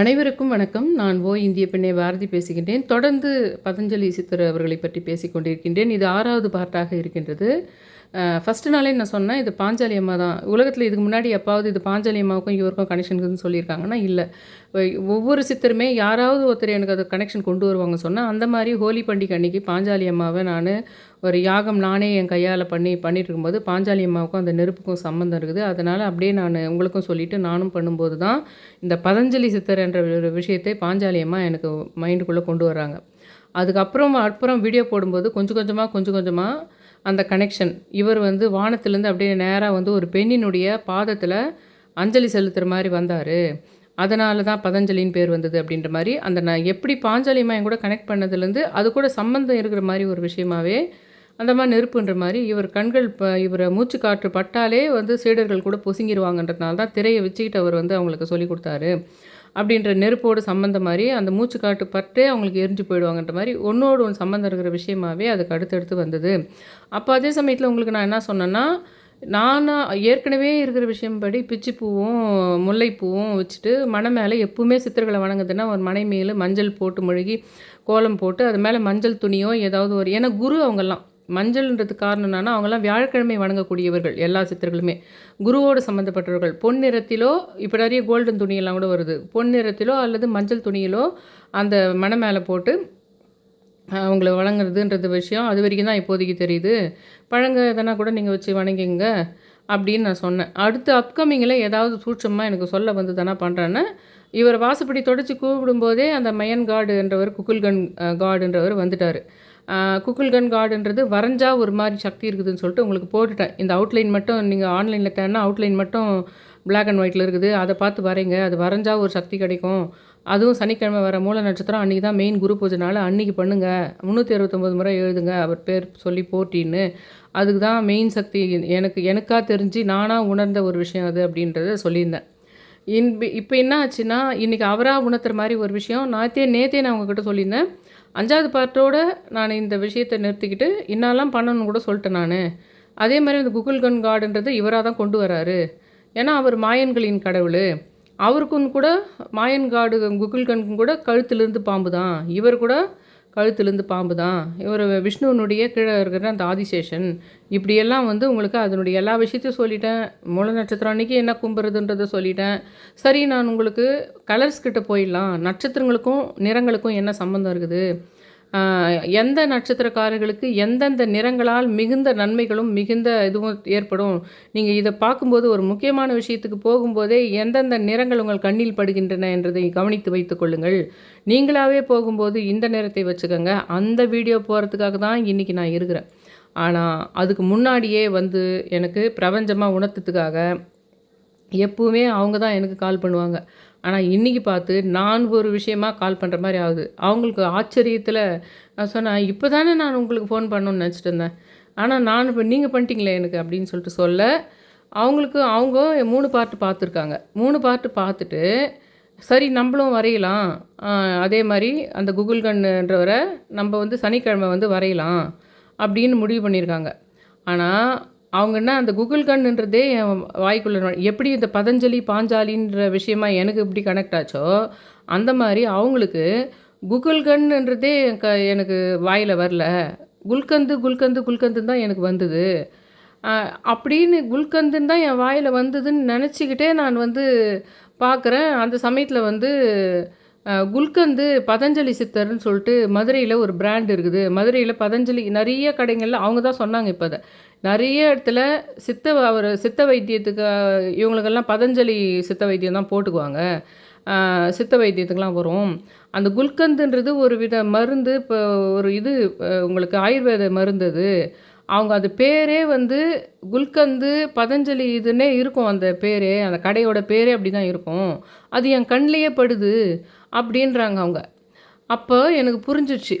அனைவருக்கும் வணக்கம். நான் ஓ இந்திய பெண்ணை பாரதி பேசுகின்றேன். தொடர்ந்து பதஞ்சலி சித்தர் அவர்களை பற்றி பேசிக் கொண்டிருக்கின்றேன். இது ஆறாவது பார்ட்டாக இருக்கின்றது. ஃபஸ்ட்டு நாளே நான் சொன்னேன் இது பாஞ்சாலி அம்மா தான். உலகத்தில் இதுக்கு முன்னாடி எப்பாவது இது பாஞ்சாலி அம்மாவுக்கும் இவருக்கும் கனெக்ஷன் சொல்லியிருக்காங்கன்னா இல்லை. ஒவ்வொரு சித்தருமே யாராவது ஒருத்தர் எனக்கு அது கனெக்ஷன் கொண்டு வருவாங்க சொன்னால் அந்த மாதிரி ஹோலி பண்டிகை அன்னைக்கு பாஞ்சாலி அம்மாவை நான் ஒரு யாகம் நானே என் கையால் பண்ணி பண்ணிட்டு இருக்கும்போது பாஞ்சாலி அம்மாவுக்கும் அந்த நெருப்புக்கும் சம்மந்தம் இருக்குது. அதனால் அப்படியே நான் உங்களுக்கும் சொல்லிவிட்டு நானும் பண்ணும்போது தான் இந்த பதஞ்சலி சித்தர் என்ற ஒரு விஷயத்தை பாஞ்சாலி அம்மா எனக்கு மைண்டுக்குள்ளே கொண்டு வராங்க அதுக்கப்புறம் அப்புறம் வீடியோ போடும்போது கொஞ்சம் கொஞ்சமாக கொஞ்சம் கொஞ்சமாக அந்த கனெக்ஷன் இவர் வந்து வானத்திலேருந்து அப்படியே நேராக வந்து ஒரு பெண்ணினுடைய பாதத்தில் அஞ்சலி செலுத்துகிற மாதிரி வந்தார். அதனால தான் பதஞ்சலின்னு பேர் வந்தது அப்படின்ற மாதிரி அந்த நான் எப்படி பாஞ்சாலிமா என் கூட கனெக்ட் பண்ணதுலேருந்து அது கூட சம்மந்தம் இருக்கிற மாதிரி ஒரு விஷயமாவே அந்த மாதிரி நெருப்புன்ற மாதிரி இவர் கண்கள் இப்போ இவரை மூச்சு காற்று பட்டாலே வந்து சீடர்கள் கூட பொசுங்கிடுவாங்கன்றதுனால தான் திரையை வச்சுக்கிட்டு அவர் வந்து அவங்களுக்கு சொல்லி கொடுத்தாரு. அப்படின்ற நெருப்போடு சம்மந்தம் மாதிரி அந்த மூச்சு காட்டு பட்டே அவங்களுக்கு எரிஞ்சு போயிடுவாங்கன்ற மாதிரி ஒன்றோடு ஒன்று சம்மந்தம் இருக்கிற விஷயமாவே அதுக்கு அடுத்தடுத்து வந்தது. அப்போ அதே சமயத்தில் உங்களுக்கு நான் என்ன சொன்னேன்னா நானாக ஏற்கனவே இருக்கிற விஷயம் படி பிச்சிப்பூவும் முல்லைப்பூவும் வச்சுட்டு மனை மேலே எப்பவுமே சித்தர்களை வணங்குதுன்னா ஒரு மனை மேலே மஞ்சள் போட்டு மொழுகி கோலம் போட்டு அது மேலே மஞ்சள் துணியோ ஏதாவது ஒரு ஏன்னா குரு அவங்கெல்லாம். மஞ்சள்ன்றது காரணம் என்னன்னா அவங்கெல்லாம் வியாழக்கிழமை வணங்கக்கூடியவர்கள் எல்லா சித்தர்களுமே. குருவோடு சம்மந்தப்பட்டவர்கள் பொன் நிறத்திலோ இப்போ நிறைய கோல்டன் துணியெல்லாம் கூட வருது. பொன் நிறத்திலோ அல்லது மஞ்சள் துணியிலோ அந்த மன மேலே போட்டு அவங்கள வழங்குறதுன்றது விஷயம். அது வரைக்கும் தான் இப்போதைக்கு தெரியுது. பழங்க எதனா கூட நீங்கள் வச்சு வணங்கிங்க அப்படின்னு நான் சொன்னேன். அடுத்து அப்கமிங்கில் ஏதாவது சூட்சமாக எனக்கு சொல்ல வந்து தானே பண்ணுறேன்னு இவர் வாசப்படி தொடச்சி கூப்பிடும்போதே அந்த மயன் காடுன்றவர் குக்குல்கன் காடுன்றவர் வந்துட்டார். குக்குல்கன் கார்டுன்றது வரைஞ்சா ஒரு மாதிரி சக்தி இருக்குதுன்னு சொல்லிட்டு உங்களுக்கு போட்டுட்டேன். இந்த அவுட்லைன் மட்டும் நீங்கள் ஆன்லைனில் தேனா அவுட்லைன் மட்டும் பிளாக் அண்ட் ஒயிட்டில் இருக்குது. அதை பார்த்து வரைங்க. அது வரைஞ்சா ஒரு சக்தி கிடைக்கும். அதுவும் சனிக்கிழமை வர மூல நட்சத்திரம் அன்றைக்கி தான் மெயின் குரு பூஜைனால அன்றைக்கி பண்ணுங்கள் முந்நூற்றி அறுபத்தொம்பது முறை எழுதுங்க. அவர் பேர் சொல்லி போட்டின்னு. அதுக்கு தான் மெயின் சக்தி எனக்கு எனக்காக தெரிஞ்சு நானாக உணர்ந்த ஒரு விஷயம் அது அப்படின்றத சொல்லியிருந்தேன். இன் இப்போ என்ன ஆச்சுன்னா இன்றைக்கி அவராக உணர்த்துற மாதிரி ஒரு விஷயம். நேற்றே நேற்றே நான் உங்ககிட்ட சொல்லியிருந்தேன். அஞ்சாவது பார்ட்டோடு நான் இந்த விஷயத்தை நிறுத்திக்கிட்டு இன்னாலாம் பண்ணணும்னு கூட சொல்லிட்டேன் நான். அதே மாதிரி இந்த குகுல்கன் காடுன்றது இவராக தான் கொண்டு வராரு. ஏன்னா அவர் மாயன்களின் கடவுள். அவருக்கும் கூட மாயன் காடு குகுல்கனுக்கும் கூட கழுத்துலேருந்து பாம்பு தான். இவர் கூட கழுத்துலேருந்து பாம்பு தான். இவர் விஷ்ணுவனுடைய கீழே இருக்கிற அந்த ஆதிசேஷன். இப்படியெல்லாம் வந்து உங்களுக்கு அதனுடைய எல்லா விஷயத்தையும் சொல்லிட்டேன். மூல நட்சத்திரம் அன்றைக்கி என்ன கும்புறதுன்றதை சொல்லிட்டேன். சரி நான் உங்களுக்கு கலர்ஸ் கிட்ட போயிடலாம். நட்சத்திரங்களுக்கும் நிறங்களுக்கும் என்ன சம்மந்தம் இருக்குது? எந்த நட்சத்திரக்காரர்களுக்கு எந்தெந்த நிறங்களால் மிகுந்த நன்மைகளும் மிகுந்த இதுவும் ஏற்படும்? நீங்கள் இதை பார்க்கும்போது ஒரு முக்கியமான விஷயத்துக்கு போகும்போதே எந்தெந்த நிறங்கள் உங்கள் கண்ணில் படுகின்றன என்றதை கவனித்து வைத்துக் கொள்ளுங்கள். நீங்களாகவே போகும்போது இந்த நிறத்தை வச்சுக்கோங்க. அந்த வீடியோ போகிறதுக்காக தான் இன்றைக்கி நான் இருக்கிறேன். ஆனால் அதுக்கு முன்னாடியே வந்து எனக்கு பிரபஞ்சமாக உணர்த்ததுக்காக எப்பவுமே அவங்க தான் எனக்கு கால் பண்ணுவாங்க. ஆனால் இன்றைக்கி பார்த்து நான் ஒரு விஷயமா கால் பண்ணுற மாதிரி ஆகுது. அவங்களுக்கு ஆச்சரியத்தில் நான் சொன்னேன் இப்போ தானே நான் உங்களுக்கு ஃபோன் பண்ணணும்னு நினச்சிட்டு இருந்தேன். ஆனால் நான் இப்போ நீங்கள் பண்ணிட்டீங்களே எனக்கு அப்படின்னு சொல்லிட்டு சொல்ல அவங்களுக்கு அவங்க மூணு பார்ட்டு பார்த்துருக்காங்க. மூணு பார்ட்டு பார்த்துட்டு சரி நம்மளும் வரையலாம். அதே மாதிரி அந்த கூகுள் கண்ணுன்றவரை நம்ம வந்து சனிக்கிழமை வந்து வரையலாம் அப்படின்னு முடிவு பண்ணியிருக்காங்க. ஆனால் அவங்க என்ன அந்த கூகுள் கண்ணுன்றதே என் வாய்க்குள்ள எப்படி இந்த பதஞ்சலி பாஞ்சாலின்ற விஷயமா எனக்கு எப்படி கனெக்ட் ஆச்சோ அந்த மாதிரி அவங்களுக்கு குகுல் கண்ணுன்றதே க எனக்கு வாயில் வரல. குல்கந்து குல்கந்து குல்கந்து தான் எனக்கு வந்தது. அப்படின்னு குல்கந்துன்னு தான் என் வாயில் வந்ததுன்னு நினச்சிக்கிட்டே நான் வந்து பார்க்குறேன் அந்த சமயத்தில் வந்து குல்கந்து பதஞ்சலி சித்தர்னு சொல்லிட்டு மதுரையில் ஒரு பிராண்ட் இருக்குது. மதுரையில் பதஞ்சலி நிறைய கடைகளில் அவங்க தான் சொன்னாங்க இப்போ அதை. நிறைய இடத்துல சித்த அவர் சித்த வைத்தியத்துக்கு இவங்களுக்கெல்லாம் பதஞ்சலி சித்த வைத்தியம் தான் போட்டுக்குவாங்க. சித்த வைத்தியத்துக்கெலாம் வரும். அந்த குல்கந்துன்றது ஒரு வித மருந்து இப்போ ஒரு இது உங்களுக்கு ஆயுர்வேத மருந்து அது. அவங்க அது பேரே வந்து குல்கந்து பதஞ்சலி இதுன்னே இருக்கும் அந்த பேரே. அந்த கடையோட பேரே அப்படி தான் இருக்கும். அது என் கண்லேயே படுது அப்படின்றாங்க அவங்க. அப்போ எனக்கு புரிஞ்சிச்சு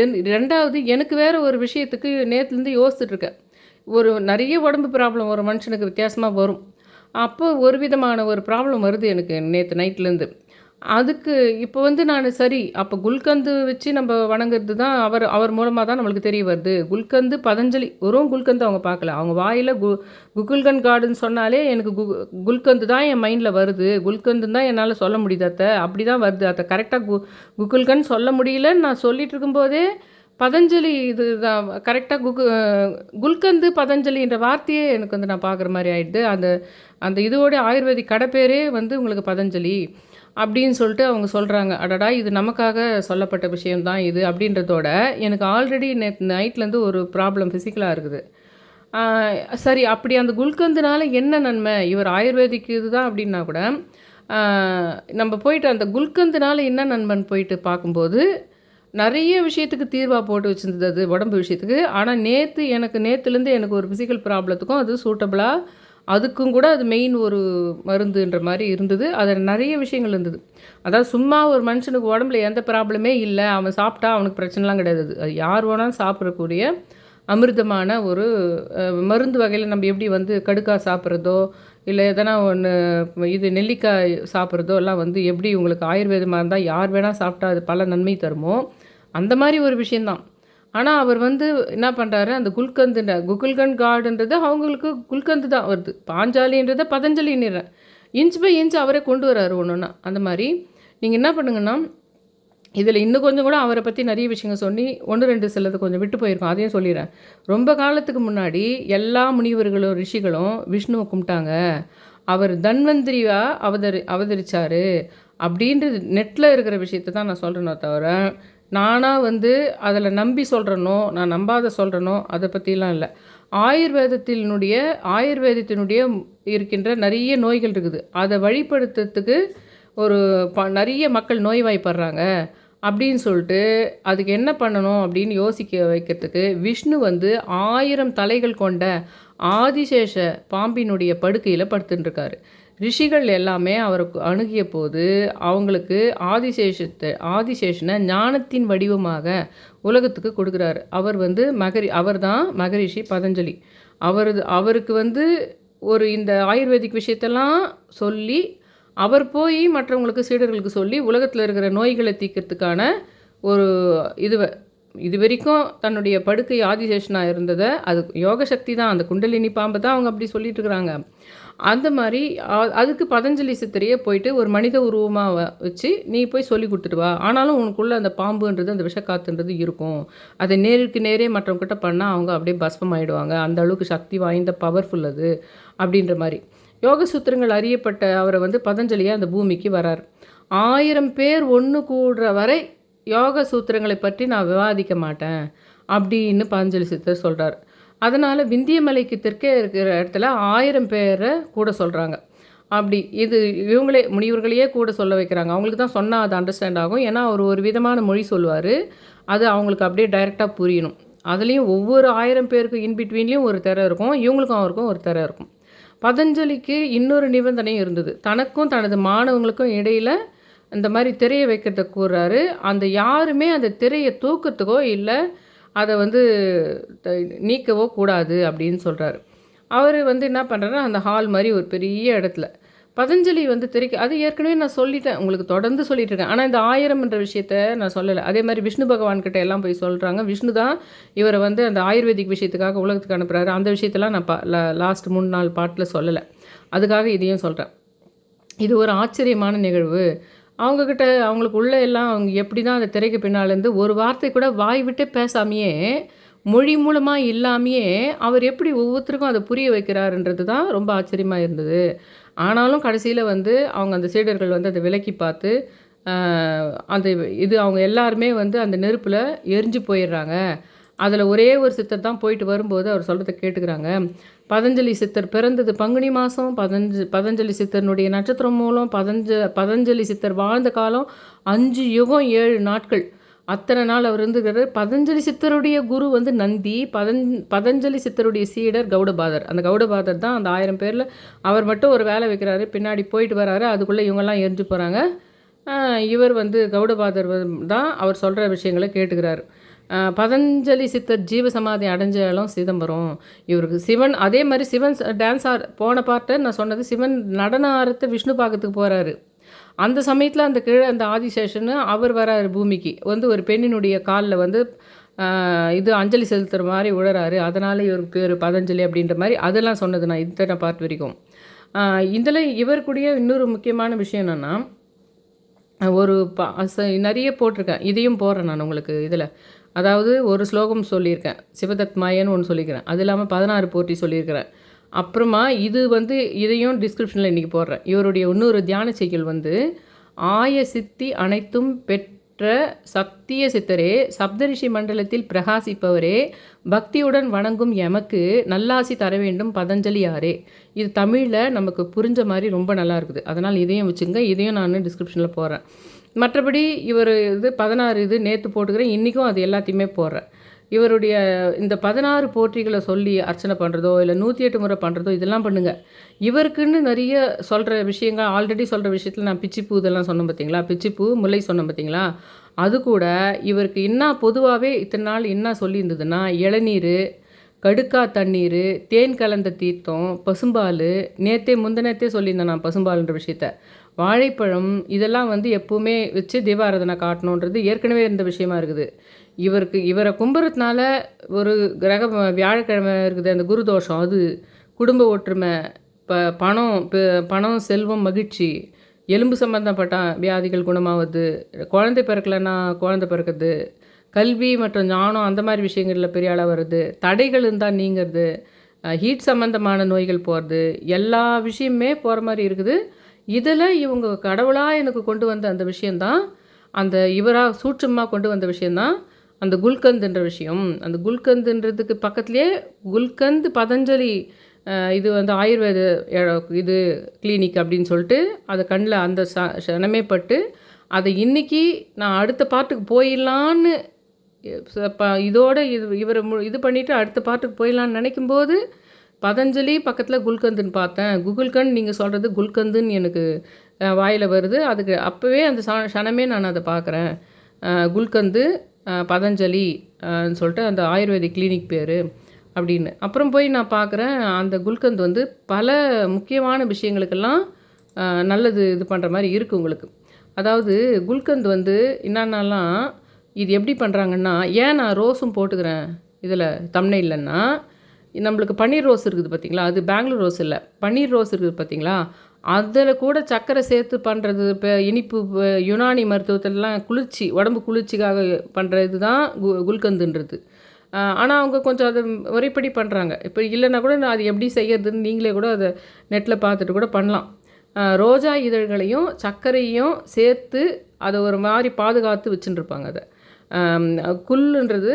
என் ரெண்டாவது எனக்கு வேறு ஒரு விஷயத்துக்கு நேற்றுலேருந்து யோசிச்சுட்ருக்கேன் ஒரு நிறைய உடம்பு ப்ராப்ளம் ஒரு மனுஷனுக்கு வித்தியாசமாக வரும். அப்போ ஒரு விதமான ஒரு ப்ராப்ளம் வருது எனக்கு நேற்று நைட்லேருந்து அதுக்கு இப்போ வந்து நான் சரி அப்போ குல்கந்து வச்சு நம்ம வணங்குறது தான் அவர் அவர் மூலமாக தான் நம்மளுக்கு தெரிய வருது. குல்கந்து பதஞ்சலி வெறும் குல்கந்து அவங்க பார்க்கல. அவங்க வாயில் கு குகுல்கன் கார்டுன்னு சொன்னாலே எனக்கு கு குல்கந்து தான் என் மைண்டில் வருது. குல்கந்து தான் என்னால் சொல்ல முடியுது அத்தை. அப்படி தான் வருது அத்தை. கரெக்டாக கு குகுல்கன் சொல்ல முடியலன்னு நான் சொல்லிகிட்டு இருக்கும்போதே பதஞ்சலி இது தான். கரெக்டாக குகு குல்கந்து பதஞ்சலின்ற வார்த்தையே எனக்கு வந்து நான் பார்க்குற மாதிரி ஆயிடுது. அந்த அந்த இதோடைய ஆயுர்வேதிக் கடை பேரே வந்து உங்களுக்கு பதஞ்சலி அப்படின்னு சொல்லிட்டு அவங்க சொல்கிறாங்க அடடா இது நமக்காக சொல்லப்பட்ட விஷயம்தான் இது அப்படின்றதோட எனக்கு ஆல்ரெடி நேற்று நைட்லேருந்து ஒரு ப்ராப்ளம் ஃபிசிக்கலாக இருக்குது. சரி அப்படி அந்த குல்கந்துனால என்ன நன்மை? இவர் ஆயுர்வேதிக் இதுதான் அப்படின்னா கூட நம்ம போயிட்டு அந்த குல்கந்துனால என்ன நன்மைன்னு போயிட்டு பார்க்கும்போது நிறைய விஷயத்துக்கு தீர்வாக போட்டு வச்சுருந்தது அது உடம்பு விஷயத்துக்கு. ஆனால் நேற்று எனக்கு நேற்றுலேருந்து எனக்கு ஒரு ஃபிசிக்கல் ப்ராப்ளத்துக்கும் அது சூட்டபிளாக அதுக்கும் கூட அது மெயின் ஒரு மருந்துன்ற மாதிரி இருந்தது. அதில் நிறைய விஷயங்கள் இருந்தது. அதாவது சும்மா ஒரு மனுஷனுக்கு உடம்புல எந்த ப்ராப்ளமே இல்லை. அவன் சாப்பிட்டா அவனுக்கு பிரச்சனைலாம் கிடையாது. அது. யார் வேணாலும் சாப்பிடக்கூடிய அமிர்தமான ஒரு மருந்து வகையில் நம்ம எப்படி வந்து கடுக்காய் சாப்பிட்றதோ இல்லை எதனா ஒன்று இது நெல்லிக்காய் சாப்பிட்றதோ எல்லாம் வந்து எப்படி உங்களுக்கு ஆயுர்வேதமாக இருந்தால் யார் வேணால் சாப்பிட்டா அது பல நன்மை தருமோ அந்த மாதிரி ஒரு விஷயந்தான். ஆனால் அவர் வந்து என்ன பண்ணுறாரு அந்த குல்கந்துன்ற குகுல்கன் கார்டுன்றது அவங்களுக்கு குல்கந்து தான் வருது. பாஞ்சாலின்றதை பதஞ்சலின்னு இன்ச் பை இன்ச் அவரே கொண்டு வர்றாரு ஒன்று ஒன்றா அந்த மாதிரி நீங்கள் என்ன பண்ணுங்கன்னா இதில் இன்னும் கொஞ்சம் கூட அவரை பற்றி நிறைய விஷயங்கள் சொல்லி ஒன்று ரெண்டு சிலது கொஞ்சம் விட்டு போயிருக்கோம். அதையும் சொல்லிடுறேன். ரொம்ப காலத்துக்கு முன்னாடி எல்லா முனிவர்களும் ரிஷிகளும் விஷ்ணுவை கும்பிட்டாங்க. அவர் தன்வந்திரியாக அவதரி அவதரித்தார் அப்படின்றது நெட்டில் இருக்கிற விஷயத்தை தான் நான் சொல்கிறேனோ தவிர நானாக வந்து அதில் நம்பி சொல்கிறனோ நான் நம்பாத சொல்கிறனோ அதை பற்றிலாம் இல்லை. ஆயுர்வேதத்தினுடைய ஆயுர்வேதத்தினுடைய இருக்கின்ற நிறைய நோய்கள் இருக்குது. அதை வழிபடுத்துறதுக்கு ஒரு ப நிறைய மக்கள் நோய்வாய்ப்படுறாங்க. அப்படின்னு சொல்லிட்டு அதுக்கு என்ன பண்ணணும் அப்படின்னு யோசிக்க வைக்கிறதுக்கு விஷ்ணு வந்து ஆயிரம் தலைகள் கொண்ட ஆதிசேஷ பாம்பினுடைய படுக்கையில் படுத்துட்டுருக்காரு ரிஷிகள் எல்லாமே அவருக்கு அணுகிய போது அவங்களுக்கு ஆதிசேஷத்தை ஆதிசேஷனை ஞானத்தின் வடிவமாக உலகத்துக்கு கொடுக்குறாரு. அவர் வந்து மகரி அவர் தான் மகரிஷி பதஞ்சலி. அவரது அவருக்கு வந்து ஒரு இந்த ஆயுர்வேதிக் விஷயத்தெல்லாம் சொல்லி அவர் போய் மற்றவங்களுக்கு சீடர்களுக்கு சொல்லி உலகத்தில் இருக்கிற நோய்களை தீர்க்கிறதுக்கான ஒரு இதுவை இது வரைக்கும் தன்னுடைய படுக்கை ஆதிசேஷனாக இருந்ததை அது யோக சக்தி தான். அந்த குண்டலினி பாம்பை தான் அவங்க அப்படி சொல்லிட்டு இருக்கிறாங்க. அந்த மாதிரி அதுக்கு பதஞ்சலி சித்தரையே போயிட்டு ஒரு மனித உருவமாக வச்சு நீ போய் சொல்லி கொடுத்துட்டு வா. ஆனாலும் உனக்குள்ளே அந்த பாம்புன்றது அந்த விஷக்காத்துன்றது இருக்கும். அதை நேருக்கு நேரே மற்றவங்ககிட்ட பண்ணால் அவங்க அப்படியே பஸ்பம் ஆகிடுவாங்க அந்த அளவுக்கு சக்தி வாய்ந்த பவர்ஃபுல் அது அப்படின்ற மாதிரி. யோக சூத்திரங்கள் அறியப்பட்ட அவரை வந்து பதஞ்சலியாக அந்த பூமிக்கு வரார். ஆயிரம் பேர் ஒன்று கூடுற வரை யோக சூத்திரங்களை பற்றி நான் விவாதிக்க மாட்டேன் அப்படின்னு பதஞ்சலி சித்தர் சொல்கிறார் அதனால் விந்தியமலைக்கு தெற்கே இருக்கிற இடத்துல ஆயிரம் பேரை கூட சொல்கிறாங்க அப்படி இது இவங்களே முனிவர்களையே கூட சொல்ல வைக்கிறாங்க. அவங்களுக்கு தான் சொன்னால் அது அண்டர்ஸ்டாண்ட் ஆகும். ஏன்னா அவர் ஒரு விதமான மொழி சொல்லுவார். அது அவங்களுக்கு அப்படியே டைரெக்டாக புரியணும். அதுலேயும் ஒவ்வொரு ஆயிரம் பேருக்கும் இன்பிட்வீன்லேயும் ஒரு திற இருக்கும். இவங்களுக்கும் அவருக்கும் ஒரு திற இருக்கும். பதஞ்சலிக்கு இன்னொரு நிபந்தனையும் இருந்தது. தனக்கும் தனது மாணவங்களுக்கும் இடையில் இந்த மாதிரி திரையை வைக்கிறத கூறுறாரு. அந்த யாருமே அந்த திரையை தூக்கத்துக்கோ இல்லை அதை வந்து த- நீக்கவோ கூடாது அப்படின்னு சொல்கிறாரு அவர் வந்து என்ன பண்ணுறாருன்னா அந்த ஹால் மாதிரி ஒரு பெரிய இடத்துல பதஞ்சலி வந்து திரைக்கு அது ஏற்கனவே நான் சொல்லிட்டேன் உங்களுக்கு தொடர்ந்து சொல்லிட்டு இருக்கேன். ஆனால் இந்த ஆயிரம்ன்ற விஷயத்த நான் சொல்லலை. அதே மாதிரி விஷ்ணு பகவான் கிட்ட எல்லாம் போய் சொல்கிறாங்க விஷ்ணு தான் இவரை வந்து அந்த ஆயுர்வேதிக் விஷயத்துக்காக உலகத்துக்கு அனுப்புகிறாரு அந்த விஷயத்தெல்லாம் நான் பா லாஸ்ட் மூணு நாள் பாட்டில் சொல்லலை. அதுக்காக இதையும் சொல்கிறேன் இது ஒரு ஆச்சரியமான நிகழ்வு. அவங்கக்கிட்ட அவங்களுக்கு உள்ள எல்லாம் அவங்க எப்படி தான் அந்த திரைக்கு பின்னாலேருந்து ஒரு வார்த்தை கூட வாய் விட்டே பேசாமையே மொழி மூலமாக இல்லாமையே அவர் எப்படி ஒவ்வொருத்தருக்கும் அதை புரிய வைக்கிறாருன்றது தான் ரொம்ப ஆச்சரியமாக இருந்தது. ஆனாலும் கடைசியில் வந்து அவங்க அந்த சீடர்கள் வந்து அதை விலக்கி பார்த்து அந்த இது அவங்க எல்லாருமே வந்து அந்த நெருப்பில் எரிஞ்சு போயிடுறாங்க. அதில் ஒரே ஒரு சித்தர் தான் போயிட்டு வரும்போது அவர் சொல்கிறத கேட்டுக்கிறாங்க. பதஞ்சலி சித்தர் பிறந்தது பங்குனி மாதம் பதஞ்ச பதஞ்சலி சித்தர்னுடைய நட்சத்திரம் மூலம் பதஞ்ச பதஞ்சலி சித்தர் வாழ்ந்த காலம் அஞ்சு யுகம் ஏழு நாட்கள். அத்தனை நாள் அவர் இருந்துக்கிறார் பதஞ்சலி சித்தருடைய குரு வந்து நந்தி பதஞ் பதஞ்சலி சித்தருடைய சீடர் கௌடபாதர். அந்த கௌடபாதர் தான் அந்த ஆயிரம் பேரில் அவர் மட்டும் ஒரு வேலை வைக்கிறாரு பின்னாடி போயிட்டு வராரு. அதுக்குள்ளே இவங்கெல்லாம் எரிஞ்சு போகிறாங்க இவர் வந்து கௌடபாதர் தான் அவர் சொல்கிற விஷயங்களை கேட்டுக்கிறாரு. பதஞ்சலி சித்தர் ஜீவசமாதி அடைஞ்ச இடம் சிதம்பரம். இவருக்கு சிவன் அதே மாதிரி சிவன் டான்ஸ் ஆர் போன பார்ட்டை நான் சொன்னது சிவன் நடன ஆரத்தை விஷ்ணு பார்க்கறதுக்கு போகிறாரு அந்த சமயத்தில் அந்த கீழே அந்த ஆதிசேஷன் அவர் வராரு பூமிக்கு. வந்து ஒரு பெண்ணினுடைய காலில் வந்து இது அஞ்சலி செலுத்துகிற மாதிரி உழறாரு. அதனால் இவருக்கு பேர் பதஞ்சலி அப்படின்ற மாதிரி அதெல்லாம் சொன்னது நான் இத்தனை பார்ட் வரைக்கும். இதில் இவருக்குடைய இன்னொரு முக்கியமான விஷயம் என்னென்னா ஒரு ப நிறைய போட்டிருக்கேன். இதையும் போடுறேன் நான் உங்களுக்கு இதில். அதாவது ஒரு ஸ்லோகம் சொல்லியிருக்கேன். சிவதத்மாயன்னு ஒன்று சொல்லியிருக்கிறேன். அது இல்லாமல் பதினாறு போட்டி சொல்லியிருக்கிறேன். அப்புறமா இது வந்து இதையும் டிஸ்கிரிப்ஷனில் இன்றைக்கி போடுறேன். இவருடைய இன்னொரு தியான செய்கள் வந்து ஆய சித்தி அனைத்தும் பெற்ற சத்திய சித்தரே சப்தரிஷி மண்டலத்தில் பிரகாசிப்பவரே பக்தியுடன் வணங்கும் எமக்கு நல்லாசி தர வேண்டும் பதஞ்சலி பதஞ்சலியாரே. இது தமிழில் நமக்கு புரிஞ்ச மாதிரி ரொம்ப நல்லா இருக்குது. அதனால் இதையும் வச்சுங்க. இதையும் நான் டிஸ்கிரிப்ஷனில் போடுறேன். மற்றபடி இவர் இது பதினாறு இது நேற்று போட்டுக்கிறேன். இன்றைக்கும் அது எல்லாத்தையுமே போடுறேன். இவருடைய இந்த பதினாறு போற்றிகளை சொல்லி அர்ச்சனை பண்ணுறதோ இல்லை நூற்றி எட்டு முறை பண்ணுறதோ இதெல்லாம் பண்ணுங்கள் இவருக்குன்னு நிறைய சொல்கிற விஷயங்கள் ஆல்ரெடி சொல்கிற விஷயத்தில் நான் பிச்சிப்பூ இதெல்லாம் சொன்னேன் பார்த்தீங்களா பிச்சிப்பூ முல்லை சொன்னேன் பார்த்தீங்களா அது கூட இவருக்கு என்ன பொதுவாகவே இத்தனை நாள் என்ன சொல்லியிருந்ததுன்னா இளநீர் கடுக்கா தண்ணீர் தேன் கலந்த தீர்த்தம் பசும்பால் நேத்தே முந்தினத்தே சொல்லியிருந்தேன் நான் பசும்பால்ன்ற விஷயத்த. வாழைப்பழம் இதெல்லாம் வந்து எப்பவுமே வச்சு தீபாராதனை காட்டணுன்றது ஏற்கனவே இருந்த விஷயமா இருக்குது. இவருக்கு இவரை கும்புறதுனால ஒரு கிரகம் வியாழக்கிழமை இருக்குது அந்த குரு தோஷம். அது குடும்ப ஒற்றுமை ப பணம் பணம் செல்வம் மகிழ்ச்சி எலும்பு சம்பந்தப்பட்ட வியாதிகள் குணமாகுது குழந்தை பிறக்கலைன்னா குழந்தை பிறக்குது கல்வி மற்றும் ஞானம் அந்த மாதிரி விஷயங்களில் பெரிய அளவு வருது தடைகள் இருந்தால் நீங்கிறது ஹீட் சம்மந்தமான நோய்கள் போகிறது எல்லா விஷயமே போகிற மாதிரி இருக்குது. இதில் இவங்க கடவுளாக எனக்கு கொண்டு வந்த அந்த விஷயந்தான் அந்த இவராக சூட்சமாக கொண்டு வந்த விஷயந்தான் அந்த குல்கந்துன்ற விஷயம். அந்த குல்கந்துன்றதுக்கு பக்கத்துலேயே குல்கந்த் பதஞ்சலி இது வந்து ஆயுர்வேத இது கிளினிக் அப்படின்னு சொல்லிட்டு அதை கண்ணில் அந்த சனமே பட்டு அதை இன்னைக்கு நான் அடுத்த பாட்டுக்கு போயிடலான்னு ப இதோட இது இவரை மு இது பண்ணிவிட்டு அடுத்த பாட்டுக்கு போயிடலான்னு நினைக்கும்போது பதஞ்சலி பக்கத்தில் குல்கந்துன்னு பார்த்தேன். குகுல்கன் நீங்கள் சொல்கிறது குல்கந்துன்னு எனக்கு வாயில் வருது. அதுக்கு அப்போவே அந்த ச சனமே நான் அதை பார்க்குறேன். குல்கந்து பதஞ்சலி சொல்லிட்டு அந்த ஆயுர்வேதிக் கிளினிக் பேர் அப்படின்னு. அப்புறம் போய் நான் பார்க்குறேன் அந்த குல்கந்த் வந்து பல முக்கியமான விஷயங்களுக்கெல்லாம் நல்லது இது பண்ணுற மாதிரி இருக்குது உங்களுக்கு. அதாவது குல்கந்த் வந்து என்னென்னலாம் இது எப்படி பண்ணுறாங்கன்னா ஏன் நான் ரோஸும் போட்டுக்கிறேன்? இதில் தம்னையிலன்னா நம்மளுக்கு பன்னீர் ரோஸ் இருக்குது பார்த்தீங்களா? அது பெங்களூர் ரோஸ் இல்லை. பன்னீர் ரோஸ் இருக்குது பார்த்தீங்களா? அதில் கூட சர்க்கரை சேர்த்து பண்ணுறது இப்போ இனிப்பு யுனானி மருத்துவத்திலலாம் குளிர்ச்சி உடம்பு குளிர்ச்சிக்காக பண்ணுற இதுதான் கு குல்கந்துன்றது. ஆனால் அவங்க கொஞ்சம் அதை முறைப்படி பண்ணுறாங்க. இப்போ இல்லைன்னா கூட நான் அது எப்படி செய்யறதுன்னு நீங்களே கூட அதை நெட்டில் பார்த்துட்டு கூட பண்ணலாம். ரோஜா இதழ்களையும் சர்க்கரையும் சேர்த்து அதை ஒரு மாதிரி பாதுகாத்து வச்சுட்டுருப்பாங்க அதை. குல்லுன்றது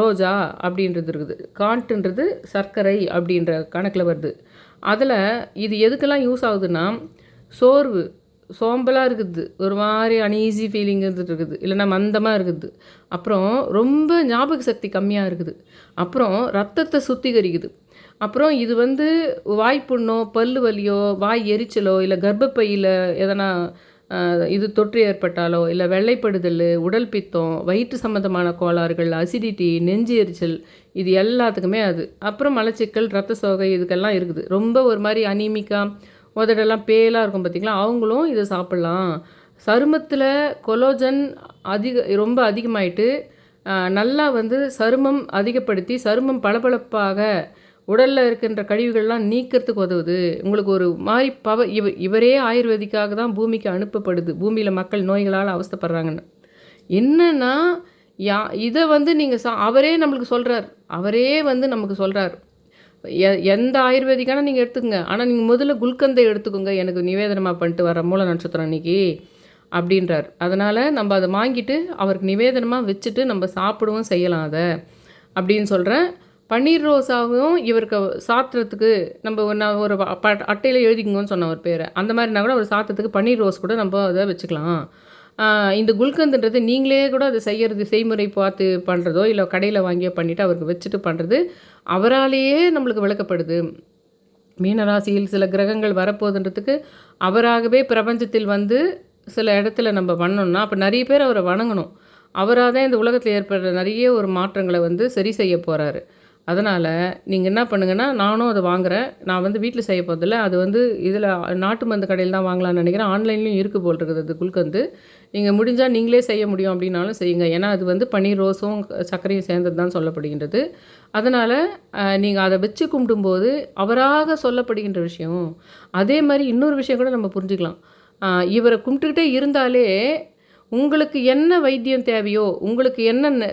ரோஜா அப்படின்றது இருக்குது. காட்டுன்றது சர்க்கரை அப்படின்ற கணக்கில் வருது. அதில் இது எதுக்கெல்லாம் யூஸ் ஆகுதுன்னா சோர்வு சோம்பலாக இருக்குது. ஒரு மாதிரி அன்ஈஸி ஃபீலிங் இருந்துட்டு இருக்குது. இல்லைன்னா மந்தமாக இருக்குது. அப்புறம் ரொம்ப ஞாபக சக்தி கம்மியாக இருக்குது. அப்புறம் ரத்தத்தை சுத்திகரிக்குது. அப்புறம் இது வந்து வாய்ப்புண்ணோ பல்லு வலியோ வாய் எரிச்சலோ இல்லை கர்ப்பப்பையில் எதனா இது தொற்று ஏற்பட்டாலோ இல்லை வெள்ளைப்படுதல் உடல் பித்தம் வயிற்று சம்மந்தமான கோளாறுகள் அசிடிட்டி நெஞ்சு எரிச்சல் இது எல்லாத்துக்குமே அது. அப்புறம் மலச்சிக்கல் ரத்த சோகை இதுக்கெல்லாம் இருக்குது. ரொம்ப ஒரு மாதிரி அனீமிக்காக உதடெல்லாம் பேலாக இருக்கும் பார்த்திங்களா அவங்களும் இதை சாப்பிட்லாம். சருமத்தில் கொலோஜன் அதிக ரொம்ப அதிகமாயிட்டு நல்லா வந்து சருமம் அதிகப்படுத்தி சருமம் பளபளப்பாக உடலில் இருக்கின்ற கழிவுகள்லாம் நீக்கிறதுக்கு உதவுது. உங்களுக்கு ஒரு மாதிரி பவ இவ இவரே ஆயுர்வேதிக்காக தான் பூமிக்கு அனுப்பப்படுது. பூமியில் மக்கள் நோய்களால் அவஸ்தைப்படுறாங்கன்னு. என்னன்னா யா இதை வந்து நீங்கள் சா அவரே நம்மளுக்கு சொல்கிறார் அவரே வந்து நமக்கு சொல்கிறார் எ எந்த ஆயுர்வேதிக்கான நீங்கள் எடுத்துக்கங்க. ஆனால் நீங்கள் முதல்ல குல்கந்தை எடுத்துக்கோங்க. எனக்கு நிவேதனமாக பண்ணிட்டு வர மூல நட்சத்திரம் அன்னைக்கு அப்படின்றார். அதனால் நம்ம அதை வாங்கிட்டு அவருக்கு நிவேதனமாக வச்சுட்டு நம்ம சாப்பிடவும் செய்யலாம் அதை அப்படின்னு சொல்கிறேன் பன்னீர் ரோஸாவும் இவருக்கு சாத்துறதுக்கு நம்ம நான் ஒரு அட்டையில் எழுதிக்கோங்கன்னு சொன்ன ஒரு பேரை. அந்த மாதிரினா கூட அவர் சாத்துறதுக்கு பன்னீர் ரோஸ் கூட நம்ம அதை வச்சுக்கலாம். இந்த குல்கந்துன்றது நீங்களே கூட அதை செய்கிறது செய்முறை பார்த்து பண்ணுறதோ இல்லை கடையில் வாங்கியோ பண்ணிவிட்டு அவருக்கு வச்சுட்டு பண்ணுறது அவராலேயே நம்மளுக்கு விளக்கப்படுது. மீனராசியில் சில கிரகங்கள் வரப்போகுதுன்றதுக்கு அவராகவே பிரபஞ்சத்தில் வந்து சில இடத்துல நம்ம பண்ணோம்னா அப்போ நிறைய பேர் அவரை வணங்கணும். அவராக தான் இந்த உலகத்தில் ஏற்படுற நிறைய ஒரு மாற்றங்களை வந்து சரி செய்ய போகிறாரு அதனால் நீங்கள் என்ன பண்ணுங்கன்னா நானும் அதை வாங்குறேன். நான் வந்து வீட்டில் செய்ய போகிறதில்ல அது வந்து இதில் நாட்டு மருந்து கடையில் தான் வாங்கலாம்னு நினைக்கிறேன். ஆன்லைன்லேயும் இருக்குது போல் இருக்குது அது குல்கந்து. நீங்கள் முடிஞ்சால் நீங்களே செய்ய முடியும் அப்படின்னாலும் செய்யுங்க. ஏன்னா அது வந்து பன்னீர் ரோஸும் சர்க்கரையும் சேர்ந்தது தான் சொல்லப்படுகின்றது. அதனால் நீங்கள் அதை வச்சு கும்பிடும்போது அவராக சொல்லப்படுகின்ற விஷயம் அதே மாதிரி இன்னொரு விஷயம் கூட நம்ம புரிஞ்சுக்கலாம். இவரை கும்பிட்டுக்கிட்டே இருந்தாலே உங்களுக்கு என்ன வைத்தியம் தேவையோ உங்களுக்கு என்ன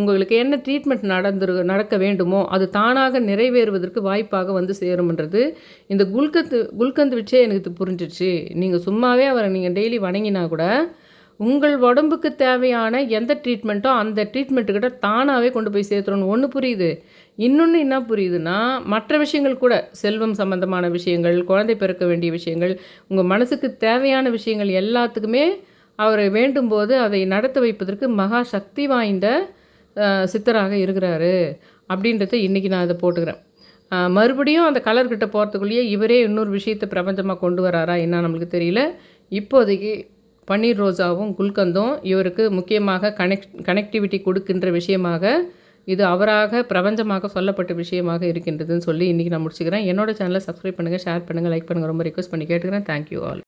உங்களுக்கு என்ன ட்ரீட்மெண்ட் நடந்துரு நடக்க வேண்டுமோ அது தானாக நிறைவேறுவதற்கு வாய்ப்பாக வந்து சேரும்ன்றது. இந்த குல்கத்து குல்கந்து வச்சே எனக்கு இது புரிஞ்சிடுச்சு நீங்கள் சும்மாவே அவரை நீங்கள் டெய்லி வணங்கினா கூட உங்கள் உடம்புக்கு தேவையான எந்த ட்ரீட்மெண்ட்டோ அந்த ட்ரீட்மெண்ட்டுக்கிட்ட தானாகவே கொண்டு போய் சேர்த்துறணும் ஒன்று புரியுது. இன்னொன்று என்ன புரியுதுன்னா மற்ற விஷயங்கள் கூட செல்வம் சம்பந்தமான விஷயங்கள் குழந்தை பிறக்க வேண்டிய விஷயங்கள் உங்கள் மனசுக்கு தேவையான விஷயங்கள் எல்லாத்துக்குமே அவரை வேண்டும்போது அதை நடத்த வைப்பதற்கு மகா சக்தி வாய்ந்த சித்தராக இருக்கிறாரு. அப்படின்றத இன்றைக்கி நான் இதை போட்டுக்கிறேன். மறுபடியும் அந்த கலர்கிட்ட போகிறதுக்குள்ளேயே இவரே இன்னொரு விஷயத்தை பிரபஞ்சமாக கொண்டு வராரா என்ன நம்மளுக்கு தெரியல. இப்போதைக்கு பன்னீர் ரோஜாவும் குல்கந்தும் இவருக்கு முக்கியமாக கனெக்ட் கனெக்டிவிட்டி கொடுக்கின்ற விஷயமாக இது அவராக பிரபஞ்சமாக சொல்லப்பட்ட விஷயமாக இருக்கின்றதுன்னு சொல்லி இன்றைக்கி நான் முடிச்சுக்கிறேன். என்னோடய சேனலை சப்ஸ்கிரைப் பண்ணுங்கள் ஷேர் பண்ணுங்கள் லைக் பண்ணுங்கள் ரொம்ப ரிக்வஸ்ட் பண்ணி கேட்டுக்கிறேன். Thank you all